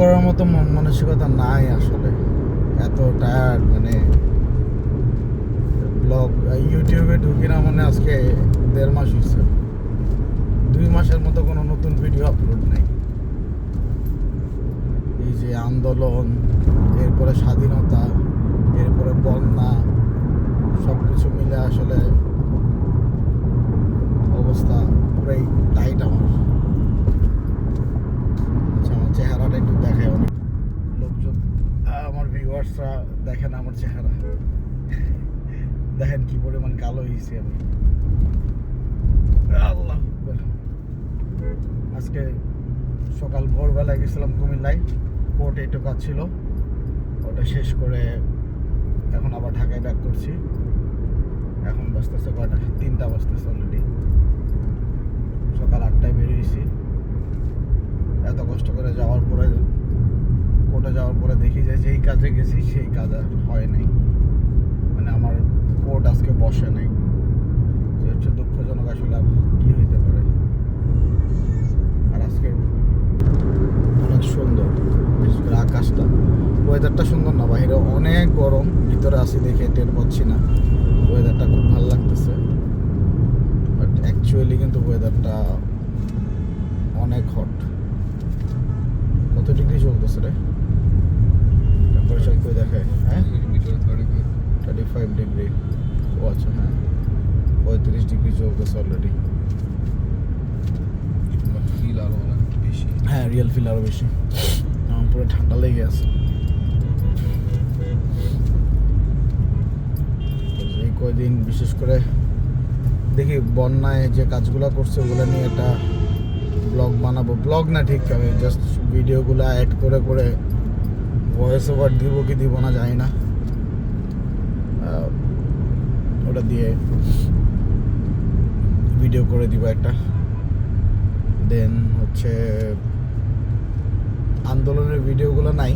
করার মতো মন মানসিকতা নাই আসলে। এত টায়ার্ড মানে ব্লগ ইউটিউবে ঢুকি না মানে আজকে দেড় মাস হয়েছে দুই মাসের মতো কোনো নতুন ভিডিও আপলোড নেই। এই যে আন্দোলন, এরপরে স্বাধীনতা, এরপরে বন্যা সব কিছু মিলে আসলে অবস্থা পুরাই টাইট আমার। চেহারাটা একটু দেখায় অনেক লোকজন। আমার ভিউয়ার্সরা দেখেন আমার চেহারা। দেখেন কি পরিমাণ কালো হয়েছি আমি। আল্লাহ আজকে সকাল ভোরবেলা গেছিলাম কুমিল্লায়। কোর্টে একটু কাজ ছিল। ওটা শেষ করে এখন আবার ঢাকায় ব্যাক করছি। এখন বাজতেছে কয়টা? তিনটা বাজতেছে অলরেডি সকাল আটটায় বেরিয়েছি এত কষ্ট করে যাওয়ার পরে কোর্টে যাওয়ার পরে দেখি যে যেই কাজে গেছি সেই কাজ আর হয় নাই। মানে আমার কোর্ট আজকে বসে নাই। যে হচ্ছে দুঃখজনক আসলে আর কি হইতে পারে। আর আজকে অনেক সুন্দর আকাশটা। ওয়েদারটা সুন্দর না বাইরে, অনেক গরম। ভিতরে আসি দেখে টের পাচ্ছি না। ওয়েদারটা খুব ভালো লাগতেছে। বাট অ্যাকচুয়ালি কিন্তু ওয়েদারটা অনেক হট কত ডিগ্রি চলতেছে রে? টেম্পারেচার করে দেখে হ্যাঁ? থার্টি ফাইভ ডিগ্রি ও আচ্ছা হ্যাঁ। পঁয়ত্রিশ ডিগ্রি চলতেছে অলরেডি হ্যাঁ রিয়েল ফিল আরও বেশি। আমার পুরো ঠান্ডা লেগে আছে। এই কয়দিন বিশেষ করে দেখি বন্যায় যে কাজগুলো করছে ওগুলো নিয়ে একটা ব্লগ বানাবো। ব্লগ না ঠিক আমি জাস্ট ভিডিওগুলো অ্যাড করে করে ভয়েস ওভার দিব কি দিব না জানি না। ওটা দিয়ে ভিডিও করে দিব একটা। দেন হচ্ছে আন্দোলনের ভিডিওগুলো নাই।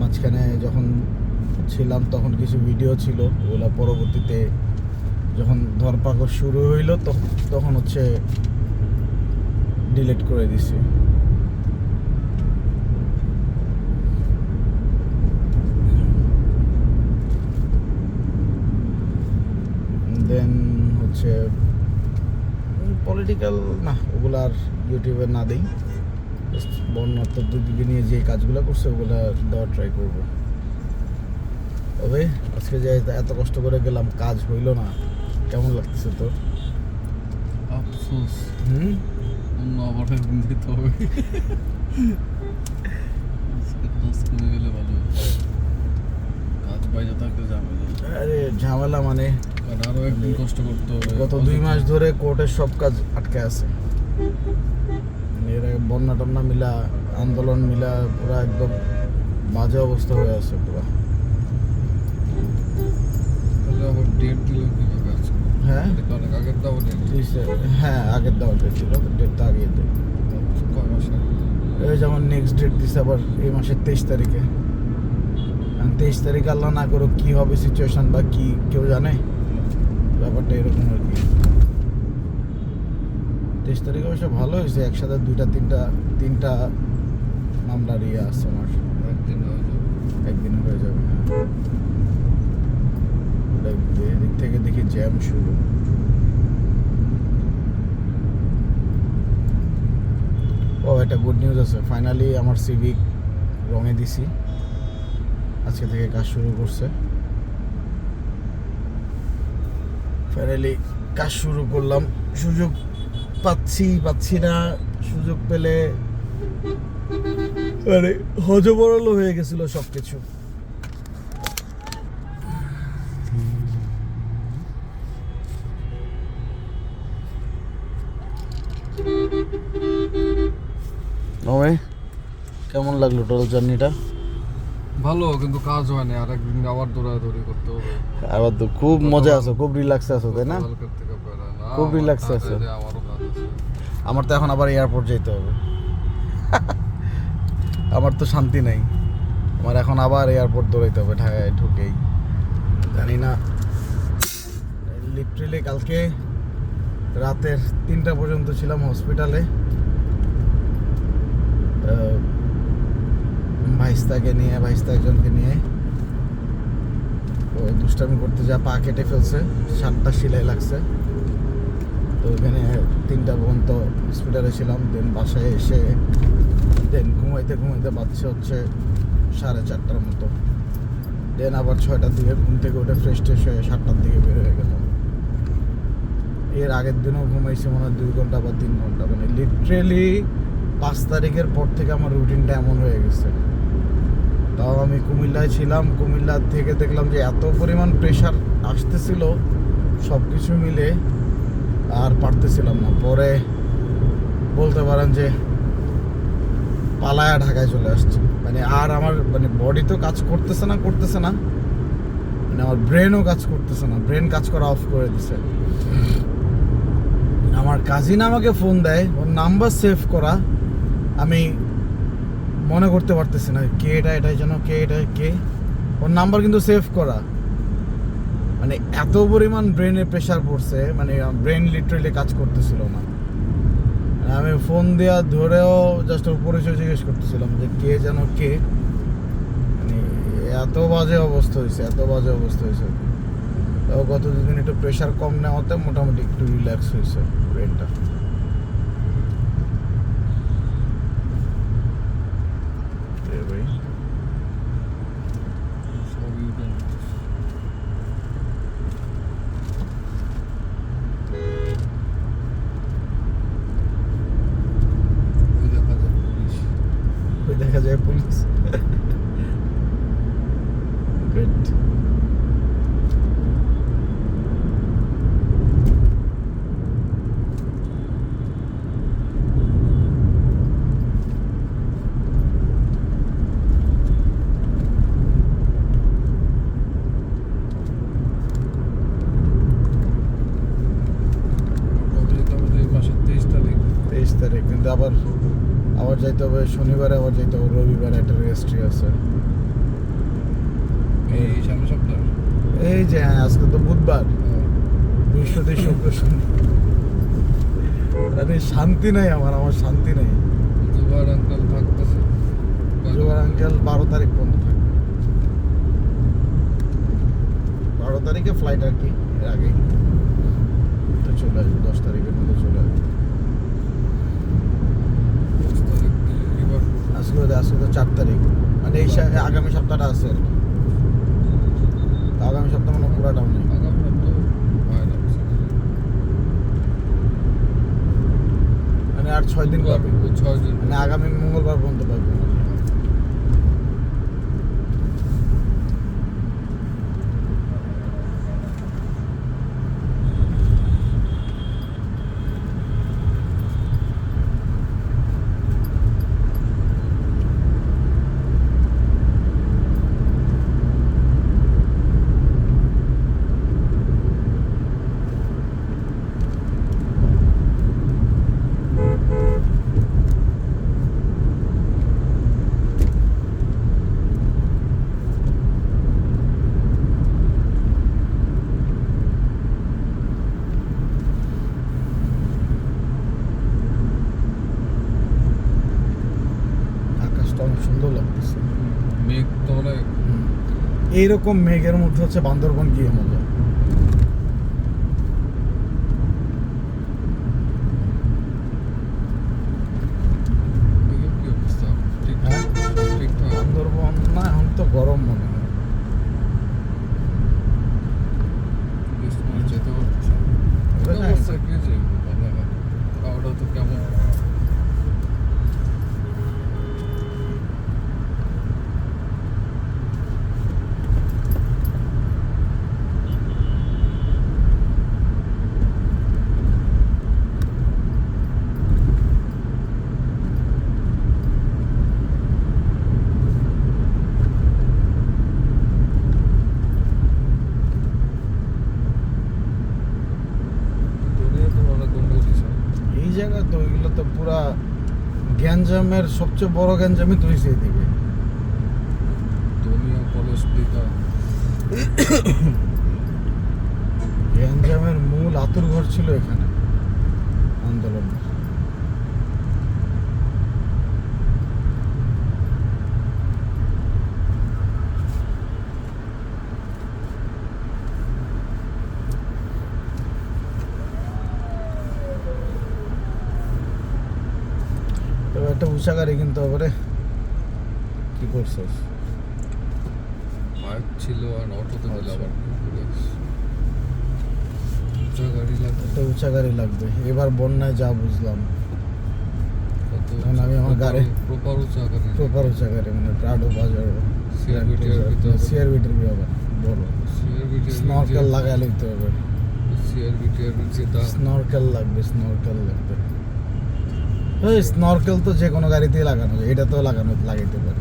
মাঝখানে যখন ছিলাম তখন কিছু ভিডিও ছিল, ওগুলো পরবর্তীতে যখন ধরপাকড় শুরু হইল তখন তখন হচ্ছে ডিলিট করে দিছি। দেন হচ্ছে পলিটিক্যাল না ওগুলো আর ইউটিউবে না দিই। দুদিকে নিয়ে যে কাজগুলো করছে ওগুলো দেওয়ার ট্রাই করব। তবে আজকে যে এত কষ্ট করে গেলাম কাজ হইল না। কেমন লাগতেছে তোর? আফসোস। হুম? অন্য আবার একদিন হবে। গেলে ভালো কাজ বাইরে থাকলে ঝামেলা। আরে ঝামেলা মানে? আরও একদিন কষ্ট করতে হবে। গত দুই মাস ধরে কোর্টের সব কাজ আটকে আছে। মানে এর বন্যা টন্যা মিলা আন্দোলন মিলা পুরো একদম বাজে অবস্থা হয়ে আছে পুরো। আছে? হ্যাঁ? আগের দাও হ্যাঁ আগের দেওয়া ডেট ছিল ডেটটা আগে দেয় এই যেমন নেক্সট ডেট দিছে আবার এই মাসের তেইশ তারিখে। তেইশ তারিখ আল্লাহ না করো কি হবে সিচুয়েশন বা কি কেউ জানে? ব্যাপারটা এরকম আর কি। তেইশ তারিখ অবশ্য ভালো হয়েছে একসাথে দুইটা তিনটা তিনটা মামলার ইয়ে আসছে আমার। একদিন হয়ে যাবে। একদিন হয়ে যাবে হ্যাঁ। এদিক- থেকে দেখি জ্যাম শুরু। ও একটা গুড নিউজ আছে। ফাইনালি আমার সিভিক রঙে দিছি। আজকে থেকে কাজ শুরু করছে। ফাইনালি কাজ শুরু করলাম। সুযোগ পাচ্ছি পাচ্ছি না। সুযোগ পেলে মানে হজবরল হয়ে গেছিল সব কিছু কেমন লাগল টোটাল জার্নিটা ভালো কিন্তু কাজ হয় না আর একদিন আবার দৌড়াদৌড়ি করতে হবে। আবার তো খুব মজা আছে খুব রিল্যাক্সে আছো তাই না? খুব relax আছে। আমার তো এখন আবার এয়ারপোর্ট যেতে হবে। আমার তো শান্তি নেই। আমার এখন আবার এয়ারপোর্ট দৌড়াইতে হবে ঢাকায় ঢুকেই। জানি না। লিটারেলি কালকে রাতের তিনটা পর্যন্ত ছিলাম হসপিটালে ভাইস্তাকে নিয়ে, ভাইস্তা একজনকে নিয়ে ও দুষ্টামি করতে যা পা কেটে ফেলছে, সাতটা সেলাই লাগছে। তো ওখানে তিনটা পর্যন্ত হসপিটালে ছিলাম দেন বাসায় এসে দেন ঘুমাইতে ঘুমাইতে বাচ্চা হচ্ছে সাড়ে চারটার মতো। দেন আবার ছয়টার দিকে ঘুম থেকে উঠে ফ্রেশ ট্রেশ হয়ে সাতটার দিকে বের হয়ে গেলাম। এর আগের দিনও ঘুমাইছি মনে হয় দুই ঘণ্টা বা তিন ঘণ্টা মানে লিটারেলি পাঁচ তারিখের পর থেকে আমার রুটিনটা এমন হয়ে গেছে। তাও আমি কুমিল্লায় ছিলাম। কুমিল্লা থেকে দেখলাম যে এত পরিমাণ প্রেশার আসতেছিল সব কিছু মিলে আর পারতেছিলাম না। পরে বলতে পারেন যে পালায়া ঢাকায় চলে আসছে। মানে আর আমার মানে বডি তো কাজ করতেছে না করতেছে না। মানে আমার ব্রেনও কাজ করতেছে না। ব্রেন কাজ করা অফ করে দিছে। আমার কাজিন আমাকে ফোন দেয়, ওর নাম্বার সেভ করা। আমি মনে করতে পারতেছি না কে এটা, এটাই যেন কে এটা কে। ওর নাম্বার কিন্তু সেভ করা। মানে এত পরিমাণ ব্রেনে প্রেশার পড়ছে মানে ব্রেন লিটারেলি কাজ করতেছিল না। আমি ফোন দেওয়া ধরেও জাস্ট ওর পরিচয় জিজ্ঞেস করতেছিলাম যে কে যেন কে। মানে এত বাজে অবস্থা হয়েছে, এত বাজে অবস্থা হয়েছে। তাও গত দুদিন একটু প্রেশার কম নেওয়াতে মোটামুটি একটু রিল্যাক্স হয়েছে ব্রেনটা ভাই সবই উঠে ওই দেখা যায় পুলিশ ওই দেখা যায় পুলিশ গুড কবে যেতে হবে এই মাসের তেইশ তারিখ তেইশ তারিখ কিন্তু আবার হবে শনিবারে আবার যাইতে হবে রবিবারে একটা রেজিস্ট্রি আছে। এই সামনে সপ্তাহ? এই যে হ্যাঁ আজকে তো বুধবার। বৃহস্পতি শুক্র শনি। আরে শান্তি নাই আমার আমার শান্তি নেই। দুবার আঙ্কাল থাকতেছে। জোয়ার আঙ্কেল বারো তারিখ পর্যন্ত থাকবে। বারো তারিখে ফ্লাইট আর কি এর আগেই। তো চলে আসবে দশ তারিখের মধ্যে চলে আসবে দশ তারিখ এবার আজকে তো- চার তারিখ। মানে এই আগামী সপ্তাহটা আছে আর কি। আগামী সপ্তাহ মানে পুরাটাও নেই মানে আর ছয় দিন পাবে ছয় দিন। মানে আগামী মঙ্গলবার পর্যন্ত পাবে আকাশটা অনেক সুন্দর লাগতেছে। মেঘ তো অনেক। এইরকম মেঘের মধ্যে হচ্ছে বান্দরবন গিয়ে মজা মেঘের কি অবস্থা ঠিকঠাক হ্যাঁ? ঠিকঠাক বান্দরবন না এখন তো গরম মনে হয় বেশ মনে যেতে পারছে ওটা না। অবস্থা কি যে ভালো না খাওয়াটা তো কেমন দুনিয়া তো অনেক গন্ডগোল বিষয় এই জায়গা তো ওইগুলো তো পুরা গ্যাঞ্জামের সবচেয়ে বড় গ্যাঞ্জামই তুই সেই দিকে দীঘা গ্যাঞ্জামের মূল আতুর ঘর ছিল এখানে আন্দোলনের। একটা উঁচা গাড়ি কিনতে হবে কি করছিস? বাইক ছিল আর অটোতে আচ্ছা। আবার উঁচা গাড়ি লাগবে। একটা উঁচা গাড়ি লাগবে। এবার বন্যায় যা বুঝলাম। এখন আমি আমার গাড়ি- প্রপার উঁচা গাড়ি প্রপার উঁচা গাড়ি মানে প্রাডো বাজার। সিআরবিটির হবে। বড় স্নরকেল লাগাই লইতে হবে সিআরবি টিআরবি যে দাম স্নরকেল লাগবে স্নরকেল লাগবে। স্নরকেল তো যে কোনো গাড়িতেই লাগানো যায় এটা তো লাগানো লাগাইতে পারে।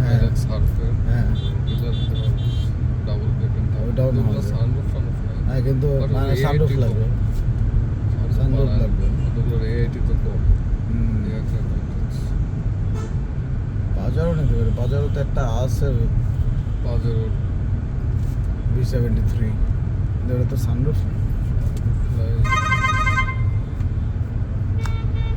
হ্যাঁ। হ্যাঁ। সানরুফ হ্যাঁ কিন্তু But মানে ওই সানরুফ লাগবে। লাগবে। বাজারও নিতে পারে। বাজারও তো একটা আছে। পাজেরো বি সেভেন্টি থ্রি ওটা তো সানরুফ